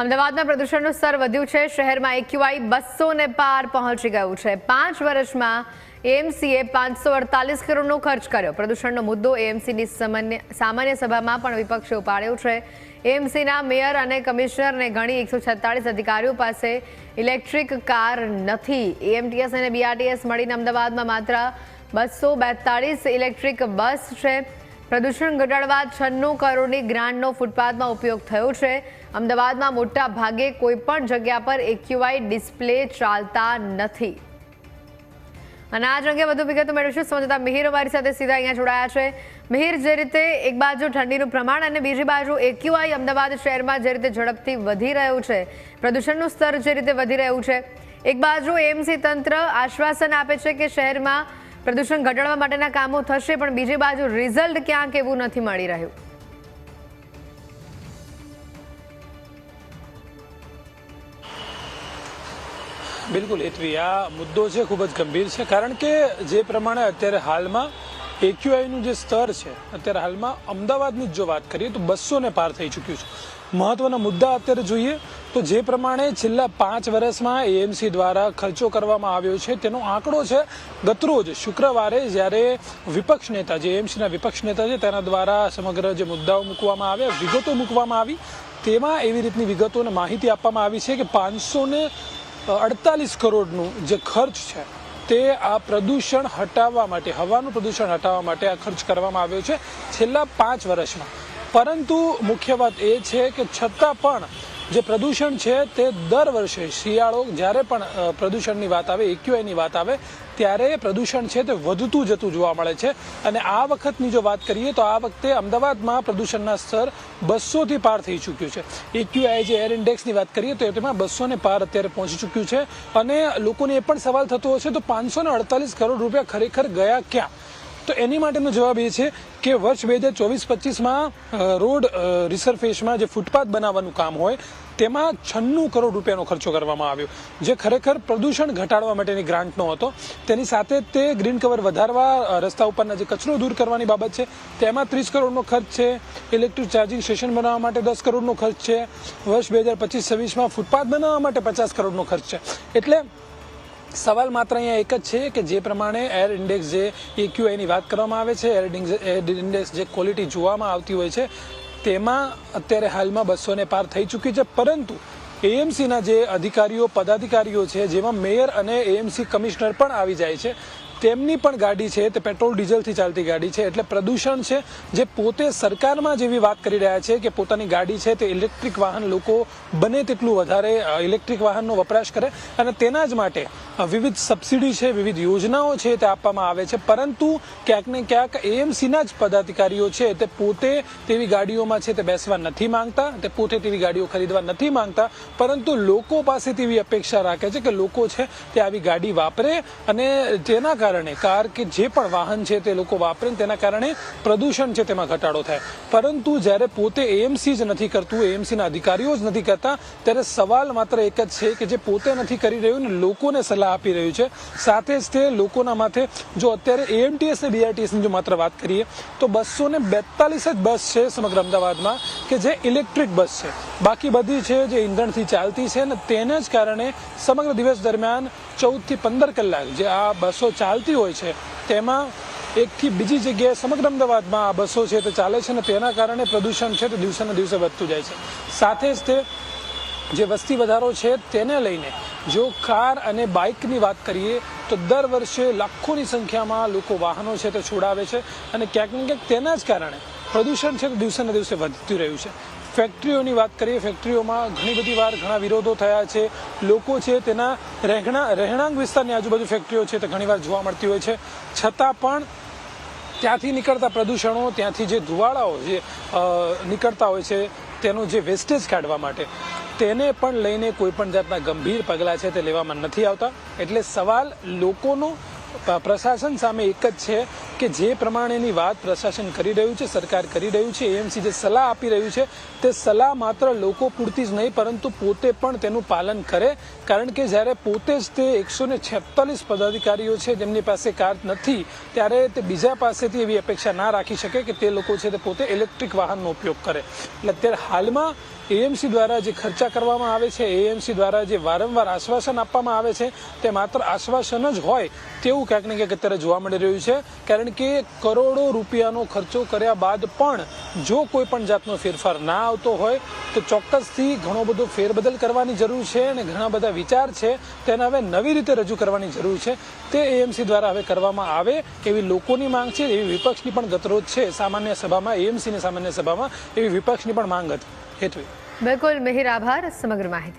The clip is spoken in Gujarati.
અમદાવાદમાં પ્રદૂષણનું સ્તર વધ્યું છે. શહેરમાં એક્યુઆઈ બસો ને પાર પહોંચી ગયું છે. પાંચ વર્ષમાં એએમસીએ પાંચસો અડતાલીસ કરોડનો ખર્ચ કર્યો. પ્રદૂષણનો મુદ્દો એએમસીની સામાન્ય સભામાં પણ વિપક્ષે ઉપાડ્યો છે. એએમસીના મેયર અને કમિશનરને ઘણી એકસો છેતાળીસ અધિકારીઓ પાસે ઇલેક્ટ્રિક કાર નથી. એએમટીએસ અને બીઆરટીએસ મળીને અમદાવાદમાં માત્ર બસો બેતાળીસ ઇલેક્ટ્રિક બસ છે. પ્રદૂષણ ઘટાડવા છન્નું કરોડની ગ્રાન્ટનો ફૂટપાથમાં ઉપયોગ થયો છે. અમદાવાદમાં મોટા ભાગે કોઈપણ જગ્યા પર એક્યુઆઈ ડિસ્પ્લે ચાલતા નથી. અને આ જ અંગે વધુ વિગતો મેળવીશું. સમજતા મિહિર અમારી સાથે સીધા અહીંયા જોડાયા છે. મિહિર, જે રીતે એક બાજુ ઠંડીનું પ્રમાણ અને બીજી બાજુ એક્યુઆઈ અમદાવાદ શહેરમાં જે રીતે ઝડપથી વધી રહ્યું છે, પ્રદૂષણનું સ્તર જે રીતે વધી રહ્યું છે, એક બાજુ એમસી તંત્ર આશ્વાસન આપે છે કે શહેરમાં પ્રદૂષણ ઘટાડવા માટેના કામો થશે, પણ બીજી બાજુ રિઝલ્ટ ક્યાંક એવું નથી મળી રહ્યું. બિલકુલ, એટલી આ મુદ્દો છે ખૂબ જ ગંભીર છે, કારણ કે જે પ્રમાણે અત્યારે હાલમાં એક્યુઆઈનું જે સ્તર છે, અત્યારે હાલમાં અમદાવાદની જ વાત કરીએ તો બસો ને પાર થઈ ચૂક્યું છે. મહત્વના મુદ્દા અત્યારે જોઈએ તો જે પ્રમાણે છેલ્લા પાંચ વર્ષમાં એએમસી દ્વારા ખર્ચો કરવામાં આવ્યો છે, તેનો આંકડો છે ગતરોજ શુક્રવારે જ્યારે વિપક્ષ નેતા, જે એએમસીના વિપક્ષ નેતા છે, તેના દ્વારા સમગ્ર જે મુદ્દાઓ મૂકવામાં આવ્યા, વિગતો મૂકવામાં આવી, તેમાં એવી રીતની વિગતો અને માહિતી આપવામાં આવી છે કે પાંચસો અડતાલીસ કરોડનું જે ખર્ચ છે, તે આ પ્રદૂષણ હટાવવા માટે, હવાનું પ્રદૂષણ હટાવવા માટે આ ખર્ચ કરવામાં આવ્યો છે છેલ્લા પાંચ વર્ષમાં પરંતુ મુખ્ય વાત એ છે કે છતાં પણ જે પ્રદૂષણ છે તે દર વર્ષે શિયાળો જ્યારે પણ પ્રદૂષણની વાત આવે, એક્યુઆઈની વાત આવે, ત્યારે પ્રદૂષણ છે તે વધતું જતું જોવા મળે છે. અને આ વખતની જો વાત કરીએ તો આ વખતે અમદાવાદમાં પ્રદૂષણના સ્તર બસોથી પાર થઈ ચૂક્યું છે. એક્યુઆઈ જે એર ઇન્ડેક્સની વાત કરીએ તો તેમાં બસો ને પાર અત્યારે પહોંચી ચૂક્યું છે. અને લોકોને એ પણ સવાલ થતો હશે તો પાંચસો અડતાલીસ કરોડ રૂપિયા ખરેખર ગયા ક્યાં? તો એની માટેનો જવાબ એ છે કે વર્ષ બે હજાર ચોવીસ પચીસમાં રોડ રિસર્ફેસમાં જે ફૂટપાથ બનાવવાનું કામ હોય, તેમાં છન્નું કરોડ રૂપિયાનો ખર્ચો કરવામાં આવ્યો. જે ખરેખર પ્રદૂષણ ઘટાડવા માટેની ગ્રાન્ટનો હતો. તેની સાથે તે ગ્રીન કવર વધારવા રસ્તા ઉપરના જે કચરો દૂર કરવાની બાબત છે, તેમાં ત્રીસ કરોડનો ખર્ચ છે. ઇલેક્ટ્રિક ચાર્જિંગ સ્ટેશન બનાવવા માટે દસ કરોડનો ખર્ચ છે. વર્ષ બે હજાર પચીસ છવ્વીસમાં ફૂટપાથ બનાવવા માટે પચાસ કરોડનો ખર્ચ છે. એટલે સવાલ માત્ર અહીંયા એક જ છે કે જે પ્રમાણે એર ઇન્ડેક્સ જે એક્યુઆઈની વાત કરવામાં આવે છે, એર ઇન્ડેક્સ- ઇન્ડેક્સ જે ક્વોલિટી જોવામાં આવતી હોય છે, તેમાં અત્યારે હાલમાં બસોને પાર થઈ ચૂકી છે. પરંતુ એએમસીના જે અધિકારીઓ, પદાધિકારીઓ છે, જેમાં મેયર અને એએમસી કમિશનર પણ આવી જાય છે તેમની પણ ગાડી છે, તે પેટ્રોલ ડીઝલથી ચાલતી ગાડી છે, એટલે પ્રદૂષણ છે, જે પોતે સરકારમાં જેવી વાત કરી રહ્યા છે કે પોતાની ગાડી છે, તે ઇલેક્ટ્રિક વાહન લોકો બને તેટલું વધારે ઇલેક્ટ્રિક વાહનનો વપરાશ કરે અને તેના જ માટે વિવિધ સબસિડી છે, વિવિધ યોજનાઓ છે તે આપવામાં આવે છે. પરંતુ ક્યાંક ને ક્યાંક એએમસીના જ પદાધિકારીઓ છે, તે પોતે તેવી ગાડીઓમાં છે તે બેસવા નથી માંગતા, તે પોતે તેવી ગાડીઓ ખરીદવા નથી માંગતા, પરંતુ લોકો પાસે તેવી અપેક્ષા રાખે છે કે લોકો છે તે આવી ગાડી વાપરે અને તેના કારણે કાર કે જે પણ વાહન છે તે લોકો વાપરે તેના કારણે પ્રદૂષણ છે તેમાં ઘટાડો થાય. પરંતુ જ્યારે પોતે એએમસી જ નથી કરતું એએમસીના અધિકારીઓ જ નથી કરતા, ત્યારે સવાલ માત્ર એક જ છે કે જે પોતે નથી કરી રહ્યું ને લોકોને સલાહ આપી રહ્યું છે. સાથે જ તે લોકોના માથે જો અત્યારે એએમટીએસ ને બીઆરટીએસની જો માત્ર વાત કરીએ, તો બસો ને બેતાલીસ જ બસ છે સમગ્ર અમદાવાદમાં કે જે ઇલેક્ટ્રિક બસ છે. બાકી બધી છે જે ઈંધણથી ચાલતી છે ને તેને જ કારણે સમગ્ર દિવસ દરમિયાન ચૌદથી પંદર કલાક જે આ બસો ચાલતી હોય છે, તેમાં એકથી બીજી જગ્યાએ સમગ્ર અમદાવાદમાં આ બસો છે તે ચાલે છે અને તેના કારણે પ્રદૂષણ છે તે દિવસે ને દિવસે વધતું જાય છે. સાથે જ તે જે વસ્તી વધારો છે તેને લઈને જો કાર અને બાઇકની વાત કરીએ, તો દર વર્ષે લાખોની સંખ્યામાં લોકો વાહનો છે તે છોડાવે છે અને ક્યાંક ને ક્યાંક તેના જ કારણે પ્રદૂષણ છે તે દિવસે દિવસે વધતું રહ્યું છે. ફેક્ટરીઓની વાત કરીએ, ફેક્ટરીઓમાં ઘણી બધી વાર ઘણા વિરોધો થયા છે. લોકો છે તેના રહેણા, રહેણાંક વિસ્તારની આજુબાજુ ફેક્ટરીઓ છે તે ઘણીવાર જોવા મળતી હોય છે. છતાં પણ ત્યાંથી નીકળતા પ્રદૂષણો, ત્યાંથી જે ધુવાળાઓ જે નીકળતા હોય છે તેનું જે વેસ્ટેજ કાઢવા માટે, તેને પણ લઈને કોઈ પણ જાતના ગંભીર પગલાં છે તે લેવામાં નથી આવતા. એટલે સવાલ લોકોનો પ્રશાસન સામે એક જ છે કે જે પ્રમાણેની વાત પ્રશાસન કરી રહ્યું છે, સરકાર કરી રહ્યું છે, એએમસી જે સલાહ આપી રહ્યું છે, તે સલાહ માત્ર લોકો પૂરતી જ નહીં, પરંતુ પોતે પણ તેનું પાલન કરે. કારણ કે જ્યારે પોતે જ તે એકસો ને છેતાલીસ પદાધિકારીઓ છે, જેમની પાસે કાર્ડ નથી, ત્યારે તે બીજા પાસેથી એવી અપેક્ષા ના રાખી શકે કે તે લોકો છે તે પોતે ઇલેક્ટ્રિક વાહનનો ઉપયોગ કરે. એટલે અત્યારે હાલમાં એએમસી દ્વારા જે ખર્ચા કરવામાં આવે છે, એએમસી દ્વારા જે વારંવાર આશ્વાસન આપવામાં આવે છે, તે માત્ર આશ્વાસન જ હોય તેવું ક્યાંક ને ક્યાંક અત્યારે જોવા મળી રહ્યું છે. કારણ કે કરોડો રૂપિયાનો ખર્ચો કર્યા બાદ પણ જો કોઈ પણ જાતનો ફેરફાર ના આવતો હોય, તો ચોક્કસથી ઘણો બધો ફેરબદલ કરવાની જરૂર છે અને ઘણા બધા વિચાર છે તેને હવે નવી રીતે રજૂ કરવાની જરૂર છે. તે એએમસી દ્વારા હવે કરવામાં આવે એવી લોકોની માંગ છે, એવી વિપક્ષની પણ ગતરોજ છે. સામાન્ય સભામાં એએમસીની સામાન્ય સભામાં એવી વિપક્ષની પણ માંગ હતી. હેઠવી બિલકુલ, મિહિર આભાર, સમગ્ર માહિતી.